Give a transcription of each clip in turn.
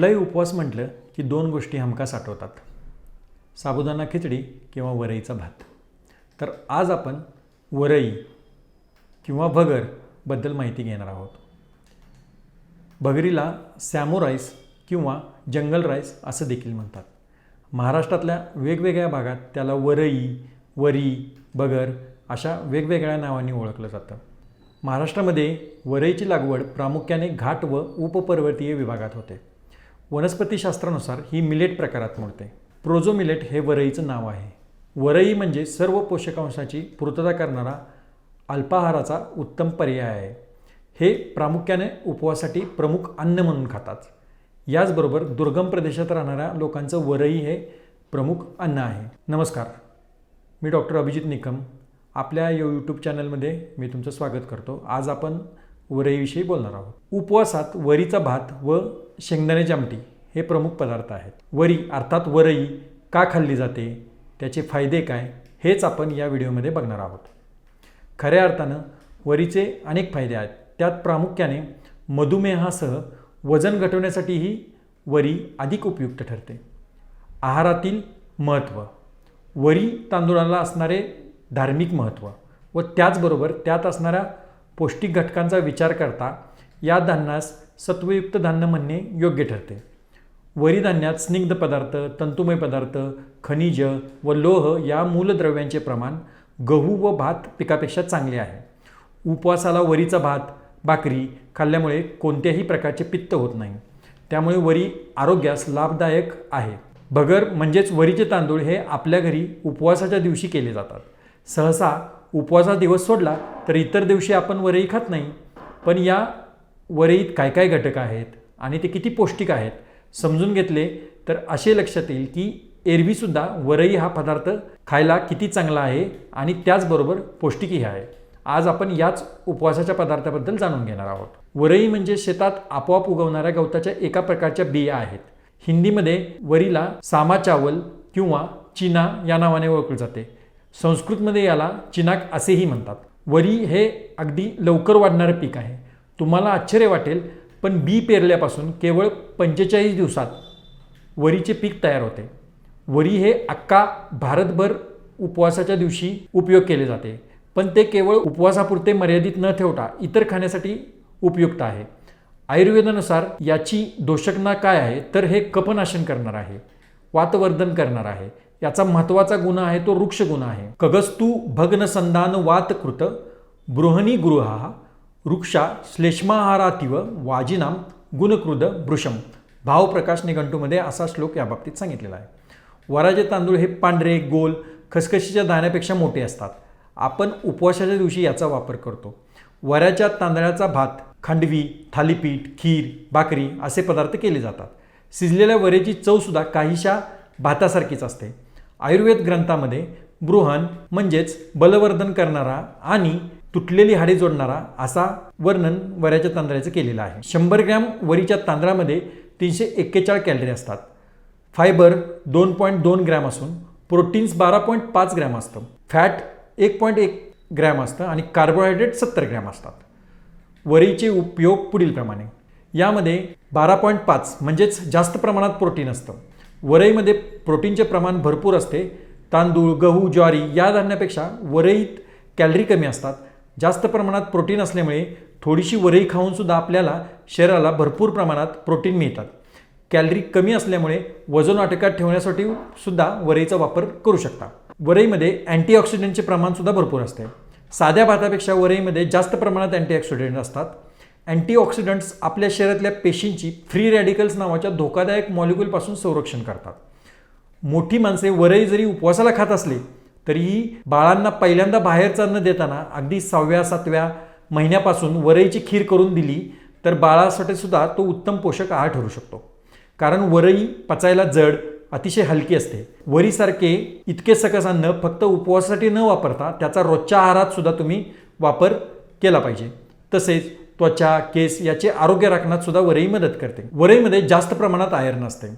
कुठलाही उपवास म्हटलं की दोन गोष्टी हमखास आठवतात. साबुदाणा खिचडी किंवा वरईचा भात. तर आज आपण वरई किंवा भगरबद्दल माहिती घेणार आहोत. भगरीला सॅमो राईस किंवा जंगल राईस असं देखील म्हणतात. महाराष्ट्रातल्या वेगवेगळ्या भागात त्याला वरई वरी बगर अशा वेगवेगळ्या नावांनी ओळखलं जातं. महाराष्ट्रामध्ये वरईची लागवड प्रामुख्याने घाट व उपपर्वतीय विभागात होते. वनस्पतीशास्त्रानुसार ही मिलेट प्रकारात मोडते. प्रोझो मिलेट हे वरईचं नाव आहे. वरई म्हणजे सर्व पोषकांशाची पूर्तता करणारा अल्पाहाराचा उत्तम पर्याय आहे. हे प्रामुख्याने उपवासासाठी प्रमुख अन्न म्हणून खातात. याचबरोबर दुर्गम प्रदेशात राहणाऱ्या लोकांचं वरई हे प्रमुख अन्न आहे. नमस्कार. मी डॉक्टर अभिजित निकम. आपल्या या यूट्यूब चॅनलमध्ये मी तुमचं स्वागत करतो. आज आपण वरईविषयी बोलणार आहोत. उपवासात वरीचा भात व शेंगदाण्याची आमटी हे प्रमुख पदार्थ आहेत. वरी अर्थात वरई का खाल्ली जाते त्याचे फायदे काय हेच आपण या व्हिडिओमध्ये बघणार आहोत. खऱ्या अर्थानं वरीचे अनेक फायदे आहेत. त्यात प्रामुख्याने मधुमेहासह वजन घटवण्यासाठीही वरी अधिक उपयुक्त ठरते. आहारातील महत्त्व. वरी तांदूळाला असणारे धार्मिक महत्त्व व त्याचबरोबर त्यात असणाऱ्या पौष्टिक घटकांचा विचार करता या धान्यास सत्वयुक्त धान्य म्हणणे योग्य ठरते. वरी धान्यात स्निग्ध पदार्थ तंतुमय पदार्थ खनिज व लोह या मूलद्रव्यांचे प्रमाण गहू व भात पिकापेक्षा चांगले आहे. उपवासाला वरीचा भात भाकरी खाल्ल्यामुळे कोणत्याही प्रकारचे पित्त होत नाही. त्यामुळे वरी आरोग्यास लाभदायक आहे. भगर म्हणजेच वरीचे तांदूळ हे आपल्या घरी उपवासाच्या दिवशी केले जातात. सहसा उपवासा दिवस सोडला तर इतर दिवशी आपण वरई खात नाही. पण या वरईत काय काय घटक आहेत आणि ते किती पौष्टिक आहेत समजून घेतले तर असे लक्षात येईल की एरवीसुद्धा वरई हा पदार्थ खायला किती चांगला आहे आणि त्याचबरोबर पौष्टिकही आहे. आज आपण याच उपवासाच्या पदार्थाबद्दल जाणून घेणार आहोत. वरई म्हणजे शेतात आपोआप उगवणाऱ्या गवताच्या एका प्रकारच्या बिया आहेत. हिंदीमध्ये वरीला सामा चावल किंवा चिना या नावाने ओळखले जाते. संस्कृतमध्ये याला चिनाक असेही म्हणतात. वरी हे अगदी लवकर वाढणारं पीक आहे. तुम्हाला आश्चर्य वाटेल पण बी पेरल्यापासून केवळ पंचेचाळीस दिवसात वरीचे पीक तयार होते. वरी हे अक्का भारतभर उपवासाच्या दिवशी उपयोग केले जाते पण ते केवळ उपवासापुरते मर्यादित न ठेवता इतर खाण्यासाठी उपयुक्त आहे. आयुर्वेदानुसार याची दोषकना काय आहे तर हे कपनाशन करणार आहे वातवर्धन करणार आहे याचा महत्त्वाचा गुण आहे तो वृक्ष गुण आहे. कगस्तू भग्नसंधान वातकृत बृहणी गृहा वृक्षा श्लेष्माहारातिव वाजिनाम गुणकृद भृशम भावप्रकाश निघंटूमध्ये असा श्लोक याबाबतीत सांगितलेला आहे. वराचे तांदूळ हे पांढरे गोल खसखशीच्या दाण्यापेक्षा मोठे असतात. आपण उपवासाच्या दिवशी याचा वापर करतो. वऱ्याच्या तांदळाचा भात खांडवी थालीपीठ खीर भाकरी असे पदार्थ केले जातात. शिजलेल्या वरेची चवसुद्धा काहीशा भातासारखीच असते. आयुर्वेद ग्रंथामध्ये बृहन म्हणजेच बलवर्धन करणारा आणि तुटलेली हाडे जोडणारा असा वर्णन वऱ्याच्या तांदळाचं केलेलं आहे. शंभर ग्रॅम वरीच्या तांदळामध्ये तीनशे एक्केचाळीस कॅलरी असतात. फायबर दोन पॉईंट दोन ग्रॅम असून प्रोटीन्स बारा पॉईंट पाच ग्रॅम असतं. फॅट एक पॉईंट एक ग्रॅम असतं आणि कार्बोहायड्रेट सत्तर ग्रॅम असतात. वरीचे उपयोग पुढीलप्रमाणे. यामध्ये बारा पॉईंट पाच म्हणजेच जास्त प्रमाणात प्रोटीन असतं. वरईमध्ये प्रोटीनचे प्रमाण भरपूर असते. तांदूळ गहू ज्वारी या धान्यापेक्षा वरईत कॅलरी कमी असतात. जास्त प्रमाणात प्रोटीन असल्यामुळे थोडीशी वरई खाऊनसुद्धा आपल्याला शरीराला भरपूर प्रमाणात प्रोटीन मिळतात. कॅलरी कमी असल्यामुळे वजन आटोक्यात ठेवण्यासाठी सुद्धा वरईचा वापर करू शकता. वरईमध्ये अँटीऑक्सिडंटचे प्रमाणसुद्धा भरपूर असते. साध्या भातापेक्षा वरईमध्ये जास्त प्रमाणात अँटीऑक्सिडंट असतात. अँटीऑक्सिडंट्स आपल्या शरीरातल्या पेशींची फ्री रॅडिकल्स नावाच्या धोकादायक मॉलिक्युलपासून संरक्षण करतात. मोठी माणसे वरही जरी उपवासाला खात असले तरीही बाळांना पहिल्यांदा बाहेरचा अन्न देताना अगदी सहाव्या सातव्या महिन्यापासून वरईची खीर करून दिली तर बाळासाठी सुद्धा तो उत्तम पोषक आहार ठरू शकतो. कारण वरई पचायला जड अतिशय हलकी असते. वरीसारखे इतके सकस अन्न फक्त उपवासासाठी न वापरता त्याचा रोजच्या आहारात सुद्धा तुम्ही वापर केला पाहिजे. तसेच त्वचा केस याचे आरोग्य राखण्यात सुद्धा वरई मदत करते. वरईमध्ये जास्त प्रमाणात आयर्न असते.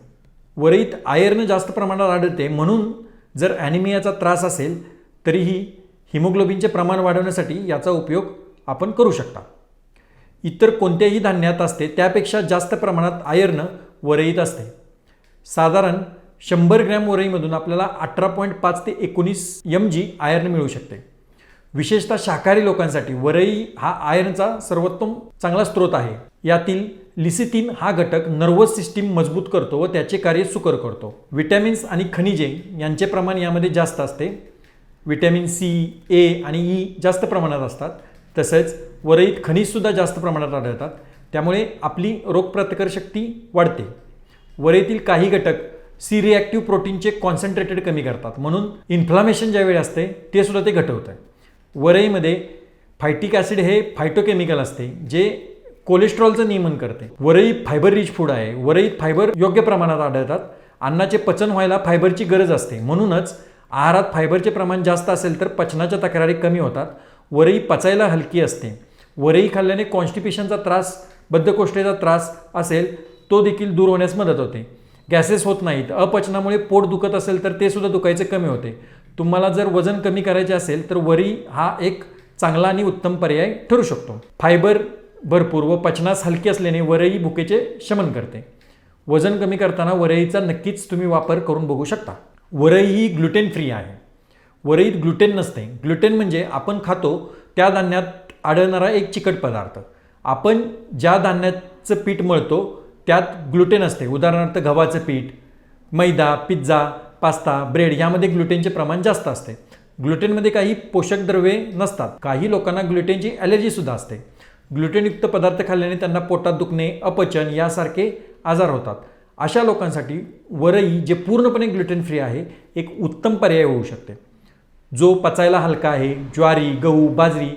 वरईत आयर्न जास्त प्रमाणात आढळते. म्हणून जर ॲनिमियाचा त्रास असेल तरीही हिमोग्लोबिनचे प्रमाण वाढवण्यासाठी याचा उपयोग आपण करू शकता. इतर कोणत्याही धान्यात असते त्यापेक्षा जास्त प्रमाणात आयर्न वरईत असते. साधारण शंभर ग्रॅम वरईमधून आपल्याला अठरा पॉईंट पाच ते एकोणीस एम जी आयर्न मिळू शकते. विशेषतः शाकाहारी लोकांसाठी वरई हा आयर्नचा सर्वोत्तम चांगला स्रोत आहे. यातील लिसिथिन हा घटक नर्वस सिस्टीम मजबूत करतो व त्याचे कार्य सुकर करतो. विटॅमिन्स आणि खनिजे यांचे प्रमाण यामध्ये जास्त असते. विटॅमिन सी ए आणि ई जास्त प्रमाणात असतात. तसेच वरईत खनिजसुद्धा जास्त प्रमाणात आढळतात. त्यामुळे आपली रोगप्रतिकारशक्ती वाढते. वरईतील काही घटक सी रिॲक्टिव्ह प्रोटीनचे कॉन्सन्ट्रेटेड कमी करतात. म्हणून इन्फ्लामेशन ज्यावेळी असते ते सुद्धा ते घटवतं. वरईमध्ये फायटिक ॲसिड हे फायटोकेमिकल असते जे कोलेस्ट्रॉलचं नियमन करते. वरई फायबर रिच फूड आहे. वरईत फायबर योग्य प्रमाणात आढळतात. अन्नाचे पचन व्हायला फायबरची गरज असते. म्हणूनच आहारात फायबरचे प्रमाण जास्त असेल तर पचनाच्या तक्रारी कमी होतात. वरई पचायला हलकी असते. वरई खाल्ल्याने कॉन्स्टिपेशनचा त्रास बद्धकोष्ठेचा त्रास असेल तो देखील दूर होण्यास मदत होते. गॅसेस होत नाहीत. अपचनामुळे पोट दुखत असेल तर ते सुद्धा दुखायचे कमी होते. तुम्हाला जर वजन कमी करायचे असेल तर वरी हा एक चांगला आणि उत्तम पर्याय ठरू शकतो. फायबर भरपूर व पचनास हलकी असल्याने वरई भुकेचे शमन करते. वजन कमी करताना वरईचा नक्कीच तुम्ही वापर करून बघू शकता. वरई ही ग्लुटेन फ्री आहे. वरईत ग्लुटेन नसते. ग्लुटेन म्हणजे आपण खातो त्या धान्यात आढळणारा एक चिकट पदार्थ. आपण ज्या धान्याचं पीठ मळतो त्यात ग्लुटेन असते. उदाहरणार्थ गव्हाचं पीठ मैदा पिझ्झा पास्ता ब्रेड यामध्ये ग्लुटेनचे प्रमाण जास्त असते. ग्लुटेनमध्ये काही पोषक द्रव्ये नसतात. काही लोकांना ग्लुटेनची ॲलर्जीसुद्धा असते. ग्लुटेनयुक्त पदार्थ खाल्ल्याने त्यांना पोटात दुखणे अपचन यासारखे आजार होतात. अशा लोकांसाठी वरई जे पूर्णपणे ग्लुटेन फ्री आहे एक उत्तम पर्याय होऊ शकते. जो पचायला हलका आहे ज्वारी गहू बाजरी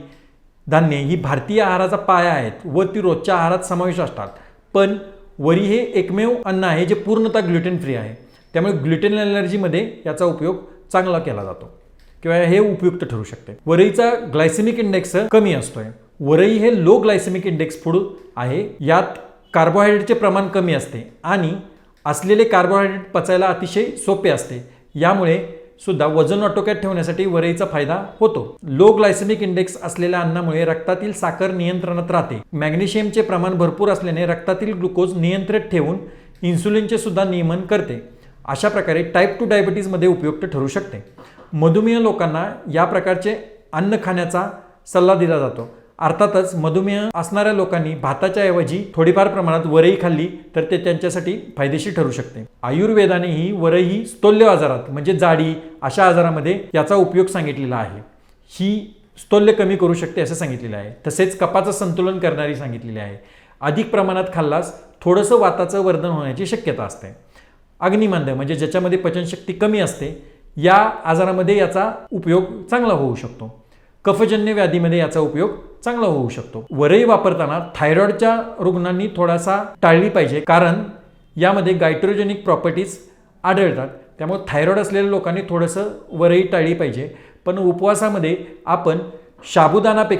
धान्य ही भारतीय आहाराचा पाया आहेत व ती रोजच्या आहारात समावेश असतात. पण वरी हे एकमेव अन्न आहे जे पूर्णतः ग्लुटेन फ्री आहे. त्यामुळे ग्लुटेन ॲलर्जीमध्ये याचा उपयोग चांगला केला जातो. किंवा हे उपयुक्त ठरू शकते. वरईचा ग्लायसेमिक इंडेक्स कमी असतोय. वरई हे लो ग्लायसेमिक इंडेक्स फूड आहे. यात कार्बोहायड्रेटचे प्रमाण कमी असते आणि असलेले कार्बोहायड्रेट पचायला अतिशय सोपे असते. यामुळे सुद्धा वजन आटोक्यात ठेवण्यासाठी वरईचा फायदा होतो. लो ग्लायसेमिक इंडेक्स असलेल्या अन्नामुळे रक्तातील साखर नियंत्रणात राहते. मॅग्नेशियमचे प्रमाण भरपूर असल्याने रक्तातील ग्लुकोज नियंत्रित ठेवून इन्सुलिनचे सुद्धा नियमन करते. अशा प्रकारे टाईप टू डायबिटीजमध्ये उपयुक्त ठरू शकते. मधुमेह लोकांना या प्रकारचे अन्न खाण्याचा सल्ला दिला जातो. अर्थातच मधुमेह असणाऱ्या लोकांनी भाताच्या ऐवजी थोडीफार प्रमाणात वरई खाल्ली तर ते त्यांच्यासाठी फायदेशीर ठरू शकते. आयुर्वेदाने ही वरई स्तोल्य आजारात म्हणजे जाडी अशा आजारामध्ये याचा उपयोग सांगितलेला आहे. ही स्तोल्य कमी करू शकते असं सांगितलेलं आहे. तसेच कपाचं संतुलन करणारी सांगितलेली आहे. अधिक प्रमाणात खाल्लास थोडंसं वाताचं वर्धन होण्याची शक्यता असते. अग्निमांद्य म्हणजे ज्याच्यामध्ये पचनशक्ती कमी असते या आजारामध्ये याचा उपयोग चांगला होऊ शकतो. कफजन्य व्याधीमध्ये याचा उपयोग चांगला होऊ शकतो. वरई वापरताना थायरॉइडच्या रुग्णांनी थोडासा टाळली पाहिजे कारण यामध्ये गायट्रोजेनिक प्रॉपर्टीज आढळतात. त्यामुळे थायरॉइड असलेल्या लोकांनी थोडंसं वरई टाळली पाहिजे. पण उपवासामध्ये आपण शाबुदानापेक्षा